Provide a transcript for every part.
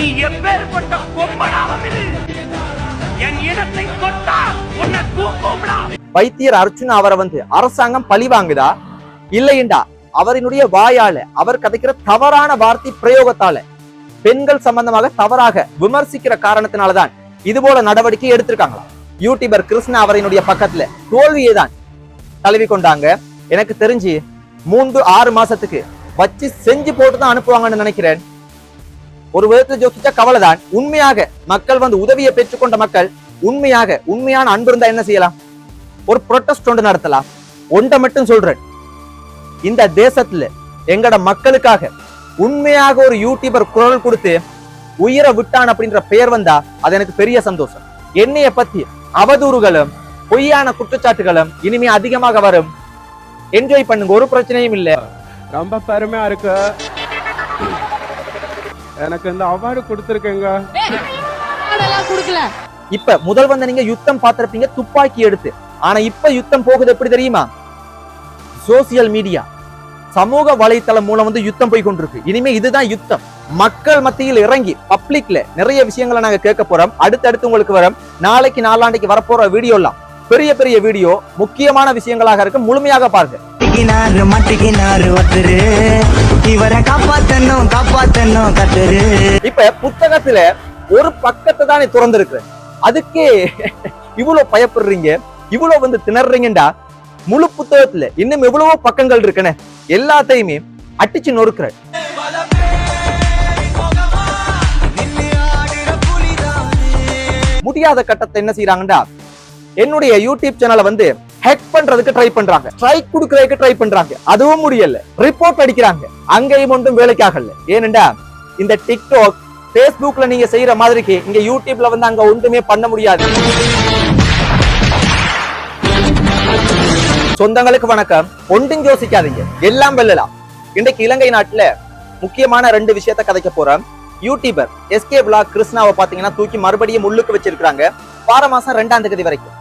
நீ எப்பேற்பட்ட கொம்பனாவும் இரு என் இடத்தை தொட்டா உன்னை தூக்கும்டா. வைத்தியர் அர்ச்சுனா அவரை வந்து அரசாங்கம் பழி வாங்குதா? இல்லையண்டா. அவரினுடைய வாயால அவர் கதைக்கிற தவறான வார்த்தை பிரயோகத்தால பெண்கள் சம்பந்தமாக தவறாக விமர்சிக்கிற காரணத்தினாலதான் இது போல நடவடிக்கை எடுத்திருக்காங்களா? யூடியூபர் கிருஷ்ணா அவரினுடைய பக்கத்துல தோல்வியை தான் தழுவி கொண்டாங்க எனக்கு தெரிஞ்சு மூன்று ஆறு மாசத்துக்கு வச்சு செஞ்சு போட்டு தான் அனுப்புவாங்கன்னு நினைக்கிறேன். ஒரு விதத்துல யோசிச்சா கவலைதான். உண்மையாக மக்கள் வந்து உதவியை பெற்றுக்கொண்ட மக்கள் உண்மையாக உண்மையான அன்பு இருந்தா என்ன செய்யலாம்? ஒரு ப்ரொட்டஸ்ட் ஒன்று நடத்தலாம். ஒன்றை மட்டும் சொல்றேன். இந்த தேசத்துல எங்கட மக்களுக்காக உண்மையாக ஒரு யூடியூபர் குரல் கொடுத்து உயிரை விட்டான் அப்படின்ற பெயர் வந்தா அது எனக்கு பெரிய சந்தோஷம். என்னைய பத்தி அவதூறுகளும் பொய்யான குற்றச்சாட்டுகளும் இனிமே அதிகமாக வரும். என்ஜாய் பண்ணுங்க ஒரு பிரச்சனையும் இல்லை. ரொம்ப பெருமையா இருக்கு. எனக்கு இந்த அவார்டு கொடுத்துருக்கேங்க. கொடுக்கல. இப்ப முதல் வந்த நீங்க யுத்தம் பார்த்திருப்பீங்க துப்பாக்கி எடுத்து. ஆனா இப்ப யுத்தம் போகுது எப்படி தெரியுமா? சோசியல் மீடியா சமூக வலைத்தளம் மூலம் வந்து யுத்தம் போய் கொண்டிருக்கு. இனிமே இதுதான் யுத்தம். மக்கள் மத்தியில் இறங்கி பப்ளிக்ல நிறைய விஷயங்களை நாங்க கேட்க போறோம். அடுத்தடுத்து உங்களுக்கு வரும். நாளைக்கு நாளாண்டைக்கு வரப்போற வீடியோ எல்லாம் பெரிய பெரிய வீடியோ முக்கியமான விஷயங்களாக இருக்கு முழுமையாக பாருங்க. மாட்டிக்கினாரு மாட்டிக்கினாரு ஒருத்தரு இவரை காப்பாத்தணும் காப்பாத்தணும் கத்தரு. இப்ப புத்தகத்துல ஒரு பக்கத்தை தானே திறந்திருக்கு. அதுக்கே இவ்வளவு பயப்படுறீங்க இவ்வளவு வந்து திணறீங்கடா முழு புத்தகத்துல இன்னும் எவ்வளவோ பக்கங்கள் இருக்குன்னு எல்லாத்தையுமே அடிச்சு நொறுக்குற. முடியாத கட்டத்தை என்ன செய்யறாங்கடா என்னுடைய யூடியூப் சேனலை வந்து ஹேக் பண்றதுக்கு ட்ரை பண்றாங்க. ஸ்ட்ரைக் கொடுக்கறதுக்கு ட்ரை பண்றாங்க. அதுவும் முடியல. ரிப்போர்ட் அடிக்கிறாங்க. அங்கேயும் ஒன்றும் வேலைக்காகல ஏனெண்டா இந்த டிக்டாக் பேஸ்புக்ல நீங்க செய்யற மாதிரிக்கு இங்க யூடியூப்ல வந்து அங்க ஒன்றுமே பண்ண முடியாது. சொந்தங்களுக்கு வணக்கம். ஒன்றும் யோசிக்காதீங்க. எல்லாம் வெல்லலாம். இன்றைக்கு இலங்கை நாட்டுல முக்கியமான ரெண்டு விஷயத்த கதைக்க போறோம். யூடியூபர் எஸ்கே பிளாக் கிருஷ்ணாவை பாத்தீங்கன்னா தூக்கி மறுபடியும் முள்ளுக்கு வச்சிருக்காங்க வார மாசம் ரெண்டாம் தேதி வரைக்கும்.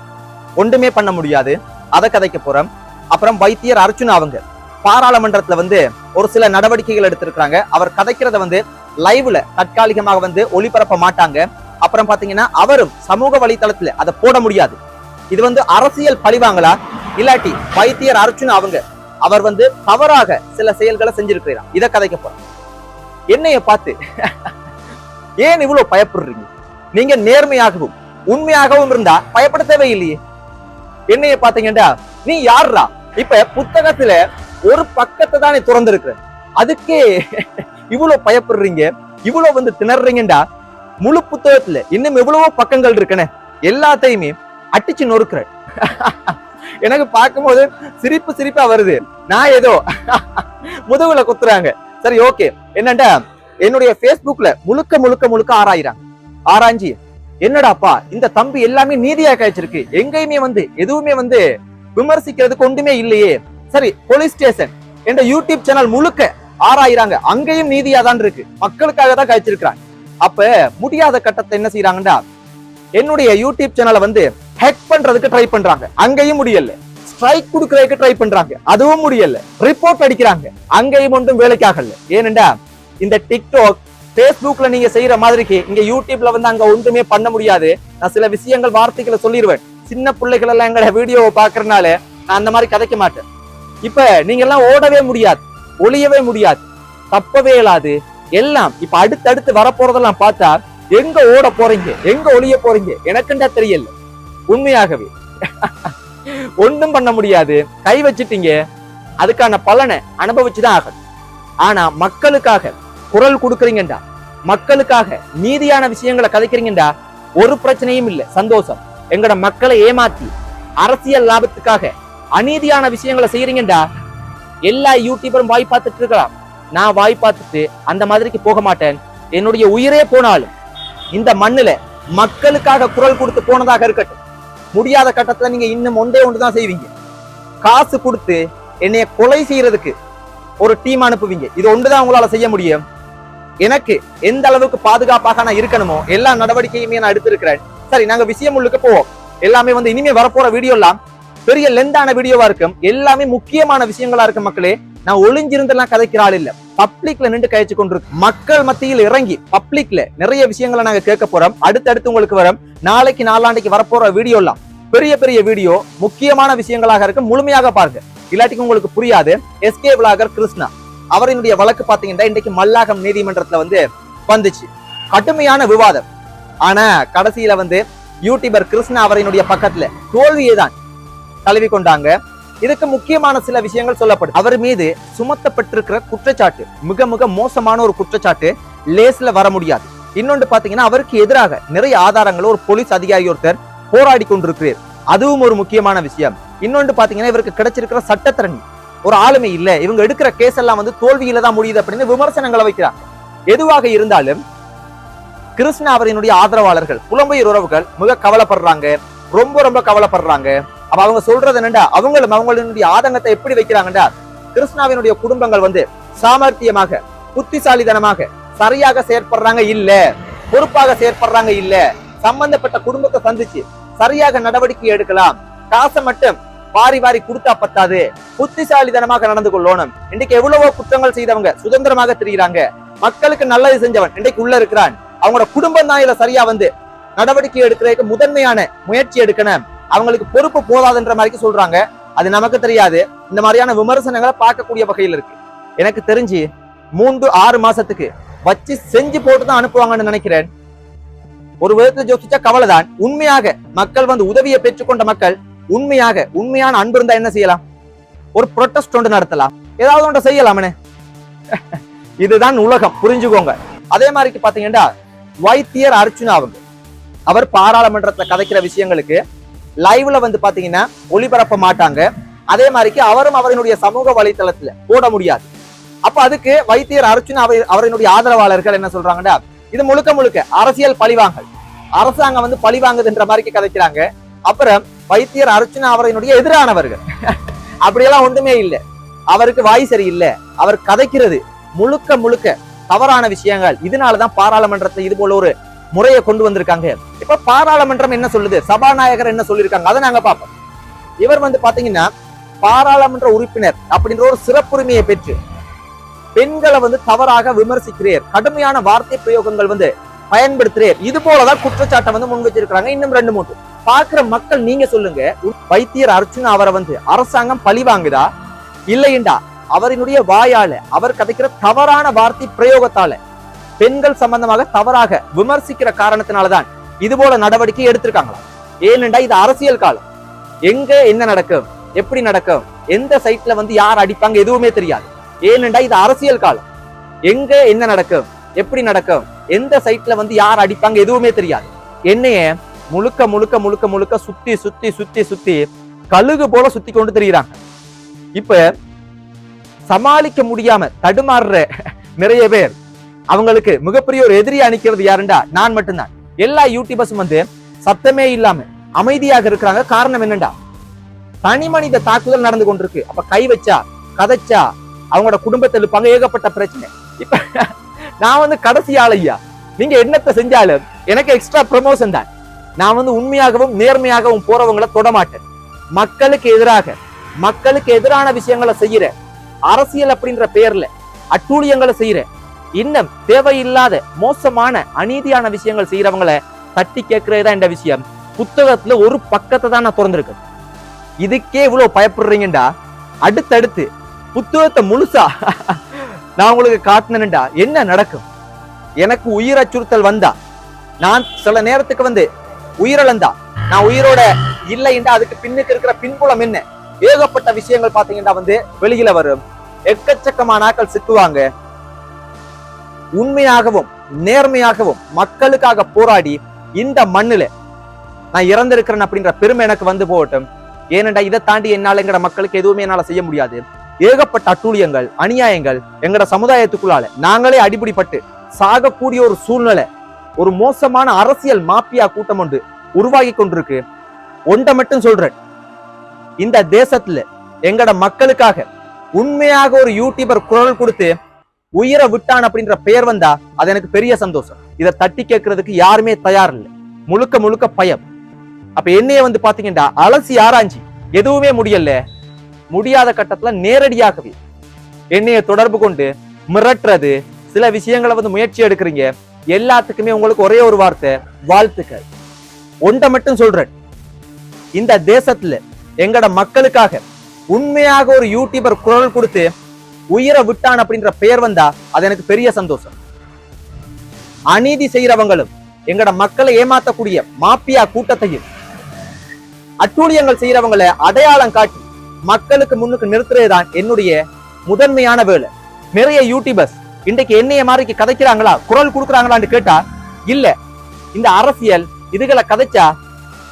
ஒன்றுமே பண்ண முடியாது. அதை கதைக்க போறோம். அப்புறம் வைத்தியர் அர்ச்சுனா அவங்க பாராளுமன்றத்துல வந்து ஒரு சில நடவடிக்கைகள் எடுத்திருக்கிறாங்க. அவர் கதைக்கிறத வந்து லைவ்ல தற்காலிகமாக வந்து ஒளிபரப்ப மாட்டாங்க. அப்புறம் பாத்தீங்கன்னா அவரும் சமூக வலைத்தளத்துல அதை போட முடியாது. இது வந்து அரசியல் பழிவாங்களா? இல்லாட்டி வைத்தியர் அர்ச்சுனா அவங்க அவர் வந்து தவறாக சில செயல்களை செஞ்சிருக்கிறார். இதை கதைக்க போறோம். என்னைய பார்த்து ஏன் இவ்வளவு பயப்படுறீங்க? நீங்க நேர்மையாகவும் உண்மையாகவும் இருந்தா பயப்பட தேவையில்லையே. என்னைய பாத்தீங்கன்னா நீ யாருடா இப்ப புத்தகத்துல ஒரு பக்கத்தை தானே திறந்திருக்கிற. அதுக்கே இவ்வளவு பயப்படுறீங்க? இவ்வளவு வந்து திணறீங்கடா முழு புத்தகத்துல இன்னும் எவ்வளவோ பக்கங்கள் இருக்குன்னு எல்லாத்தையுமே அடிச்சு நொறுக்குற. எனக்கு பார்க்கும்போது சிரிப்பு சிரிப்பா வருது. நான் ஏதோ முதுகுல குத்துறாங்க. சரி ஓகே என்னண்டா? என்னுடைய ஃபேஸ்புக்ல முழுக்க முழுக்க முழுக்க ஆராயிறாங்க. ஆராய்ஞ்சி என்னடாப்பா இந்த தம்பி எல்லாமே நீதியா காய்ச்சிருக்கு எங்கேயுமே வந்து எதுவுமே வந்து விமர்சிக்கிறதுக்கு ஒன்றுமே இல்லையே. சரி போலீஸ் ஸ்டேஷன் என்ற யூடியூப் சேனல் முழுக்க ஆராயிறாங்க. அங்கேயும் நீதியா தான் இருக்கு. மக்களுக்காக தான் காய்ச்சிருக்கிறாங்க அப்ப முடியாத கட்டத்தை என்ன செய்யறாங்கடா என்னுடைய யூடியூப் சேனலை வந்து ஹேக் பண்றதுக்கு ட்ரை பண்றாங்க. அங்கேயும் முடியல. ஸ்ட்ரைக் கொடுக்கறதுக்கு ட்ரை பண்றாங்க. அதுவும் முடியல. ரிப்போர்ட் அடிக்கிறாங்க. அங்கேயும் ஒன்றும் வேலைக்காகல. ஏனெண்டா இந்த டிக்டாக் ஃபேஸ்புக்ல நீங்க செய்யற மாதிரிக்கு இங்க யூடியூப்ல வந்து அங்க ஒன்றுமே பண்ண முடியாது. நான் சில விஷயங்கள் வார்த்தைகளை சொல்லிடுவேன் சின்ன பிள்ளைகள் எல்லாம் எங்களோட வீடியோவை பாக்குறதுனால நான் அந்த மாதிரி கதைக்க மாட்டேன். இப்ப நீங்க எல்லாம் ஓடவே முடியாது. ஒளியவே முடியாது. தப்பவே இயலாது. எல்லாம் இப்ப அடுத்தடுத்து வரப்போறதெல்லாம் பார்த்தா எங்க ஓட போறீங்க? எங்க ஒளிய போறீங்க? எனக்குண்டா தெரியல. உண்மையாகவே. ஒன்றும் பண்ண முடியாது. கை வச்சிட்டீங்க. அதுக்கான பலனை அனுபவிச்சுதான் ஆகணும். ஆனா மக்களுக்காக குரல் கொடுக்குறீங்கண்டா. மக்களுக்காக நீதியான விஷயங்களை கதைக்கிறீங்கடா ஒரு பிரச்சனையும் இல்ல சந்தோஷம். எங்கட மக்களை ஏமாத்தி அரசியல் லாபத்துக்காக அநீதியான விஷயங்களை செய்யறீங்கடா எல்லா யூடியூபரும் வாய் பார்த்துட்டு இருக்கலாம். நான் வாய் பார்த்துட்டு அந்த மாதிரிக்கு போக மாட்டேன். என்னுடைய உயிரே போனாலும் இந்த மண்ணுல மக்களுக்காக குரல் கொடுத்து போனதாக இருக்கட்டும். முடியாத கட்டத்துல நீங்க இன்னும் ஒன்றே ஒன்று தான் செய்வீங்க. காசு கொடுத்து என்னைய கொலை செய்யறதுக்கு ஒரு டீம் அனுப்புவீங்க. இது ஒன்றுதான் உங்களால செய்ய முடியும். எனக்கு எந்த அளவுக்கு பாதுகாப்பாக நான் இருக்கணுமோ எல்லா நடவடிக்கையுமே நான் எடுத்திருக்கிறேன். சரி நாங்க விஷயம் உள்ளுக்கு போவோம். எல்லாமே வந்து இனிமே வரப்போற வீடியோ எல்லாம் பெரிய லெந்தான வீடியோவா இருக்கும். எல்லாமே முக்கியமான விஷயங்களா இருக்கும் மக்களே. நான் ஒளிஞ்சிருந்தெல்லாம் கதைக்கிற ஆள் இல்ல. பப்ளிக்ல நின்று கழிச்சு கொண்டிருக்கு மக்கள் மத்தியில் இறங்கி பப்ளிக்ல நிறைய விஷயங்களை நாங்க கேட்க போறோம். அடுத்தடுத்து உங்களுக்கு வரும். நாளைக்கு நாளாண்டைக்கு வரப்போற வீடியோ எல்லாம் பெரிய பெரிய வீடியோ முக்கியமான விஷயங்களாக இருக்கு முழுமையாக பாருங்க. இல்லாட்டிக்கு உங்களுக்கு புரியாது. SK vlogger Krishna. அவரினுடைய வழக்கு பார்த்தீங்கன்னா இன்றைக்கு மல்லாகம் நீதிமன்றத்துல வந்து வந்துச்சு. கடுமையான விவாதம். ஆனா கடைசியில வந்து யூடியூபர் கிருஷ்ணா அவரினுடைய பக்கத்துல தோல்வியை தான் தழுவி கொண்டாங்க இதுக்கு முக்கியமான சில விஷயங்கள் சொல்லப்படும். அவர் மீது சுமத்தப்பட்டிருக்கிற குற்றச்சாட்டு மிக மிக மோசமான ஒரு குற்றச்சாட்டு லேஸ்ல வர முடியாது. இன்னொன்று பாத்தீங்கன்னா அவருக்கு எதிராக நிறைய ஆதாரங்கள் ஒரு போலீஸ் அதிகாரி ஒருத்தர் போராடி கொண்டிருக்கிறார். அதுவும் ஒரு முக்கியமான விஷயம். இன்னொன்று பாத்தீங்கன்னா இவருக்கு கிடைச்சிருக்கிற சட்டத்திறனி ஒரு ஆளுமை இல்லை. இவங்க எடுக்கிற கேஸ் எல்லாம் வந்து தோல்வியில தான் முடியுது அப்படின்னு விமர்சனங்களை வைக்கிறாங்க எதுவாக இருந்தாலும் கிருஷ்ணா அவரினுடைய ஆதரவாளர்கள் புலம்பெயர் உறவுகள் மிக கவலைப்படுறாங்க. ரொம்ப ரொம்ப கவலைப்படுறாங்க. அப்ப அவங்க சொல்றது என்னண்டா? அவங்களும் அவங்களுடைய ஆதங்கத்தை எப்படி வைக்கிறாங்கடா கிருஷ்ணாவினுடைய குடும்பங்கள் வந்து சாமர்த்தியமாக புத்திசாலிதனமாக சரியாக செயற்படுறாங்க இல்ல பொறுப்பாக செயற்படுறாங்க இல்ல சம்பந்தப்பட்ட குடும்பத்தை சந்திச்சு சரியாக நடவடிக்கை எடுக்கலாம். காசை மட்டும் வாரி வாரி கொடுத்தா பத்தாது. புத்திசாலித்தனமாக நடந்து கொள்ளணும். இன்னைக்கு எவ்வளவோ குற்றங்கள் செய்தவங்க சுதந்திரமாக தெரிகிறாங்க மக்களுக்கு நல்லது செஞ்சவன் இன்னைக்கு உள்ள இருக்கிறான். அவங்களோட குடும்பம் தான் இதுல சரியா வந்து நடவடிக்கை எடுக்கிறதுக்கு முதன்மையான முயற்சி எடுக்கணும். அவங்களுக்கு பொறுப்பு போதாதுன்ற மாதிரி சொல்றாங்க. அது நமக்கு தெரியாது. இந்த மாதிரியான விமர்சனங்களை பார்க்கக்கூடிய வகையில் இருக்கு. எனக்கு தெரிஞ்சு மூன்று ஆறு மாசத்துக்கு வச்சு செஞ்சு போட்டு தான் அனுப்புவாங்கன்னு நினைக்கிறேன். ஒரு விதத்தை யோசிச்சா கவலைதான். உண்மையாக மக்கள் வந்து உதவியை பெற்றுக்கொண்ட மக்கள் உண்மையாக உண்மையான அன்பு இருந்தா என்ன செய்யலாம்? ஒரு ப்ரொட்டஸ்ட் ஒன்று நடத்தலாம். ஏதாவது ஒன்று செய்யலாமே இதுதான் உலகம் புரிஞ்சுக்கோங்க. அதே மாதிரி பாத்தீங்கன்னா வைத்தியர் அர்ச்சுனா அவங்க அவர் பாராளுமன்றத்துல கதைக்கிற விஷயங்களுக்கு லைவ்ல வந்து பாத்தீங்கன்னா ஒளிபரப்ப மாட்டாங்க. அதே மாதிரிக்கு அவரும் அவரினுடைய சமூக வலைத்தளத்துல போட முடியாது. அப்ப அதுக்கு வைத்தியர் அர்ச்சுனா அவர் அவரினுடைய ஆதரவாளர்கள் என்ன சொல்றாங்கன்னா இது முழுக்க முழுக்க அரசியல் பழிவாங்கல். அரசாங்கம் வந்து பழிவாங்குதுன்ற மாதிரி கதைக்கிறாங்க. அப்புறம் வைத்தியர் அர்ச்சனா அவரினுடைய எதிரானவர்கள். அப்படியெல்லாம் ஒன்றுமே இல்லை. அவருக்கு வாய் சரியில்லை. அவர் கதைக்கிறது முழுக்க முழுக்க தவறான விஷயங்கள். இதனாலதான் பாராளுமன்றத்தை இது போல ஒரு முறையை கொண்டு வந்திருக்காங்க. இப்ப பாராளுமன்றம் என்ன சொல்லுது? சபாநாயகர் என்ன சொல்லியிருக்காங்க? அதை நாங்க பார்ப்போம். இவர் வந்து பாத்தீங்கன்னா பாராளுமன்ற உறுப்பினர் அப்படின்ற ஒரு சிறப்புரிமையை பெற்று பெண்களை வந்து தவறாக விமர்சிக்கிறீர். கடுமையான வார்த்தை பிரயோகங்கள் வந்து பயன்படுத்துறேன். இது போலதான் குற்றச்சாட்டை வந்து முன் வச்சிருக்காங்க இன்னும் ரெண்டு மூன்று. பாக்குற மக்கள் நீங்க சொல்லுங்க. வைத்தியர் அர்ச்சுனா அவரை வந்து அரசாங்கம் பழி வாங்குதா? இல்லையண்டா. அவரினுடைய வாயால அவர் கதைக்கிற தவறான வார்த்தை பிரயோகத்தால பெண்கள் சம்பந்தமாக தவறாக விமர்சிக்கிற காரணத்தினாலதான் இது போல நடவடிக்கை எடுத்திருக்காங்களா ஏனென்றா இது அரசியல் காலம். எங்க என்ன நடக்கும்? எப்படி நடக்கும்? எந்த சைட்ல வந்து யார் அடிப்பாங்க எதுவுமே தெரியாது. ஏனென்றா இது அரசியல் காலம். எங்க என்ன நடக்கும்? எப்படி நடக்கும்? எந்த சைட்ல வந்து யார் அடிப்பாங்க எதுவுமே தெரியாது. என்னைய முழுக்க முழுக்க முழுக்க முழுக்க சுத்தி சுத்தி சுத்தி சுத்தி கழுகு போல சுத்தி கொண்டு திரிகிறாங்க இப்ப சமாளிக்க முடியாம தடுமாறுற நிறைய பேர் அவங்களுக்கு மிகப்பெரிய ஒரு எதிரி அணிக்கிறது யாருண்டா? நான் மட்டும்தான். எல்லா யூடியூபர்ஸும் வந்து சத்தமே இல்லாம அமைதியாக இருக்கிறாங்க. காரணம் என்னண்டா? தனி மனித தாக்குதல் நடந்து கொண்டிருக்கு. அப்ப கை வச்சா கதைச்சா அவங்களோட குடும்பத்தை இழுப்பாங்க ஏகப்பட்ட பிரச்சனை. இப்ப நான் வந்து கடைசி ஆள் ஐயா. நீங்க என்னத்தை செஞ்சாலும் எனக்கு எக்ஸ்ட்ரா ப்ரமோஷன் தான். நான் வந்து உண்மையாகவும் நேர்மையாகவும் போறவங்களை தொடமாட்டேன். மக்களுக்கு எதிராக மக்களுக்கு எதிரான விஷயங்களை செய்யற அரசியல் அப்படின்ற பேர்ல அட்டூழியங்களை செய்யற இன்னும் தேவையில்லாத மோசமான அநீதியான விஷயங்கள் செய்யறவங்கள தட்டி கேட்கறதுதான் இந்த விஷயம். புத்தகத்துல ஒரு பக்கத்தை தான் நான் திறந்திருக்கேன். இதுக்கே இவ்வளவு பயப்படுறீங்கடா அடுத்தடுத்து புத்தகத்தை முழுசா நான் உங்களுக்கு காட்டினேன்டா. என்ன நடக்கும்? எனக்கு உயிர் அச்சுறுத்தல் வந்தா. நான் சில நேரத்துக்கு வந்து உயிரிழந்தா. நான் உயிரோட இல்லைண்டா அதுக்கு பின்னுக்கு இருக்கிற பின்புலம் என்ன? ஏகப்பட்ட விஷயங்கள் பாத்தீங்கன்னா வந்து வெளியில வரும். எக்கச்சக்கமான ஆக்கள் சிக்குவாங்க உண்மையாகவும் நேர்மையாகவும் மக்களுக்காக போராடி இந்த மண்ணுல நான் இறந்திருக்கிறேன் அப்படின்ற பெருமை எனக்கு வந்து போகட்டும். ஏனெண்டா இதை தாண்டி என்னால் எங்கட மக்களுக்கு எதுவுமே என்னால் செய்ய முடியாது. ஏகப்பட்ட அட்டூழியங்கள் அநியாயங்கள் எங்கட சமுதாயத்துக்குள்ளால. நாங்களே அடிபிடிப்பட்டு சாகக்கூடிய ஒரு சூழ்நிலை ஒரு மோசமான அரசியல் மாப்பியா கூட்டம் ஒன்று உருவாகி கொண்டிருக்கு. ஒன்றை மட்டும் சொல்றேன். இந்த தேசத்துல எங்கட மக்களுக்காக உண்மையாக ஒரு யூடியூபர் குரல் கொடுத்து உயிரை விட்டான் அப்படின்ற பெயர் வந்தா அது எனக்கு பெரிய சந்தோஷம். இதை தட்டி கேட்கறதுக்கு யாருமே தயார் இல்லை. முழுக்க முழுக்க பயம். அப்ப என்னைய வந்து பாத்தீங்கன்னா அலசி ஆராய்ச்சி எதுவுமே முடியல. முடியாத கட்டத்துல நேரடியாகவே என்னைய தொடர்பு கொண்டு மிரட்டுறது சில விஷயங்களை வந்து முயற்சி எடுக்கிறீங்க. எல்லாத்துக்குமே உங்களுக்கு ஒரே ஒரு வார்த்தை வாழ்த்துக்கள். ஒன்றை மட்டும் சொல்றேன். இந்த தேசத்துல எங்கட மக்களுக்காக உண்மையாக ஒரு யூடியூபர் குரல் கொடுத்து உயிரை விட்டான் அப்படின்ற பெயர் வந்தா அது எனக்கு பெரிய சந்தோஷம். அநீதி செய்யறவங்களும் எங்கட மக்களை ஏமாத்தக்கூடிய மாப்பியா கூட்டத்தையும் அட்டூழியங்கள் செய்யறவங்களை அடையாளம் காட்டி மக்களுக்கு முன்னுக்கு நிறுத்துறதுதான் என்னுடைய முதன்மையான வேலை. நிறைய யூடியூபர்ஸ் இன்றைக்கு என்னைய மாதிரி கதைக்கிறாங்களா? குரல் கொடுக்குறாங்களான்னு கேட்டா இல்ல. இந்த அரசியல் இதுகளை கதைச்சா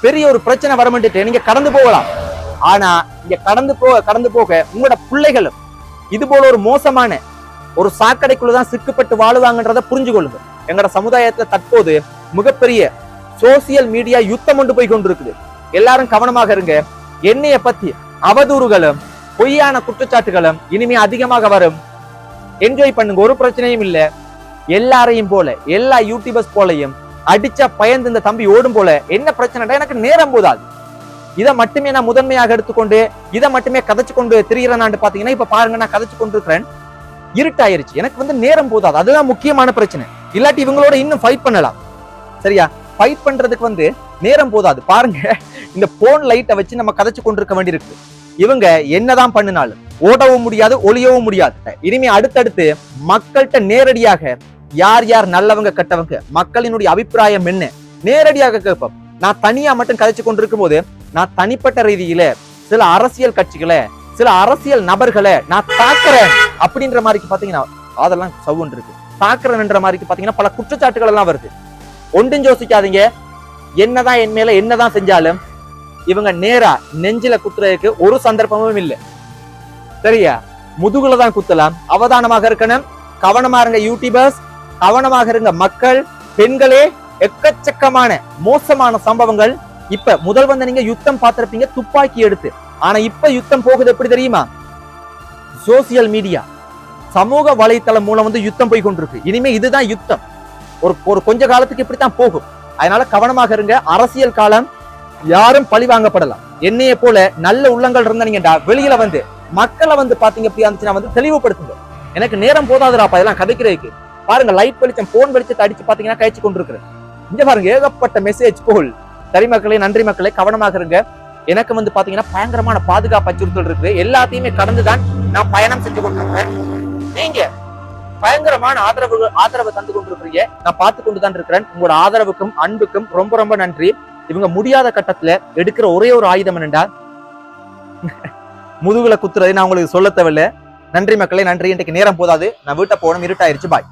பெரிய ஒரு பிரச்சனை வரமென்ட்டு நீங்க கடந்து போகலாம். ஆனா இங்க கடந்து போக கடந்து போக உங்களோட பிள்ளைகளும் இது போல ஒரு மோசமான ஒரு சாக்கடைக்குள்ளதான் சிக்கப்பட்டு வாழுவாங்கன்றத புரிஞ்சு கொள்ளுங்க எங்கட சமுதாயத்துல தற்போது மிகப்பெரிய சோசியல் மீடியா யுத்தம் கொண்டு போய் கொண்டிருக்குது எல்லாரும் கவனமாக இருங்க. என்னைய பத்தி அவதூறுகளும் பொய்யான குற்றச்சாட்டுகளும் இனிமே அதிகமாக வரும். என்ஜாய் பண்ணுங்க ஒரு பிரச்சனையும் இல்ல. எல்லாரையும் போல எல்லா யூடியூபர்ஸ் போலையும் அடிச்சா பயந்து இந்த தம்பி ஓடும் போல என்ன பிரச்சனைடா? எனக்கு நேரம் போதாது. இதை மட்டுமே நான் முதன்மையாக எடுத்துக்கொண்டு இதை மட்டுமே கதைச்சு கொண்டு திரிகிறேனான்னு பாத்தீங்கன்னா இப்ப பாருங்க நான் கதைச்சு கொண்டிருக்கிறேன் இருட்டாயிருச்சு. எனக்கு வந்து நேரம் போதாது. அதுதான் முக்கியமான பிரச்சனை. இல்லாட்டி இவங்களோட இன்னும் ஃபைட் பண்ணலாம். சரியா? ஃபைட் பண்றதுக்கு வந்து நேரம் போதாது. பாருங்க இந்த போன் லைட்டை வச்சு நம்ம கதைச்சு கொண்டிருக்க வேண்டியிருக்கு. இவங்க என்னதான் பண்ணினாலும் ஓடவும் முடியாது ஒளியவும் முடியாது. இனிமே அடுத்தடுத்து மக்கள்கிட்ட நேரடியாக யார் யார் நல்லவங்க கெட்டவங்க மக்களினுடைய அபிப்பிராயம் என்ன நேரடியாக கேட்போம். நான் தனியா மட்டும் கதைச்சு கொண்டிருக்கும் போது நான் தனிப்பட்ட ரீதியில சில அரசியல் கட்சிகளை சில அரசியல் நபர்களை நான் தாக்குறேன் அப்படின்ற மாதிரி பாத்தீங்கன்னா அதெல்லாம் சவுண்ட் இருக்கு. தாக்குறேன்ற மாதிரி பாத்தீங்கன்னா பல குற்றச்சாட்டுகள் எல்லாம் வருது. ஒன்றும் யோசிக்காதீங்க. என்னதான் என் மேல என்னதான் செஞ்சாலும் இவங்க நேரா நெஞ்சில குத்துறதுக்கு ஒரு சந்தர்ப்பமும் இல்லை. சரியா? முதுகுல தான் குத்தலாம். அவதானமாக இருக்கணும். கவனமா இருங்க யூடியூபர்ஸ் கவனமாக இருங்க மக்கள். பெண்களே எக்கச்சக்கமான மோசமான சம்பவங்கள். இப்ப முதல் வந்து நீங்க யுத்தம் பார்த்திருப்பீங்க துப்பாக்கி எடுத்து. ஆனா இப்ப யுத்தம் போகுது எப்படி தெரியுமா? சோசியல் மீடியா சமூக வலைத்தளம் மூலம் வந்து யுத்தம் போய் கொண்டிருக்கு. இனிமே இதுதான் யுத்தம். ஒரு ஒரு கொஞ்ச காலத்துக்கு இப்படித்தான் போகும். அதனால கவனமாக இருங்க. அரசியல் காலம் யாரும் பழி வாங்கப்படலாம் என்னைய போல நல்ல உள்ளங்கள் இருந்தீங்கடா வெளியில வந்து மக்களை வந்து பாத்தீங்க அப்படி இருந்துச்சுன்னா வந்து தெளிவுபடுத்துங்க. எனக்கு நேரம் போதாதுடாப்பா இதெல்லாம் கதைக்கிறதுக்கு. பாருங்க லைட் வெளிச்சம் போன் வெளிச்சத்தை அடிச்சு பாத்தீங்கன்னா கழிச்சு கொண்டிருக்கிறேன். இங்க பாருங்க ஏகப்பட்ட மெசேஜ் போல். தரி மக்களே நன்றி மக்களே கவனமாக இருங்க. எனக்கு வந்து பாத்தீங்கன்னா பயங்கரமான பாதுகாப்பு அச்சுறுத்தல் இருக்கு எல்லாத்தையுமே கடந்துதான் நான் பயணம் செஞ்சு கொண்டிருக்கிறேன். நீங்க பயங்கரமான ஆதரவு ஆதரவு தந்து கொண்டிருக்கிறீங்க. நான் பார்த்து கொண்டு தான் இருக்கிறேன். உங்களோட ஆதரவுக்கும் அன்புக்கும் ரொம்ப ரொம்ப நன்றி. இவங்க முடியாத கட்டத்துல எடுக்கிற ஒரே ஒரு ஆயுதம் என்னண்டா? முதுகுல குத்துறது நான் உங்களுக்கு சொல்ல தேவையில்ல. நன்றி மக்களே நன்றி. இன்றைக்கு நேரம் போதாது. நான் வீட்டை போகணும் இருட்டாயிருச்சு. பாய்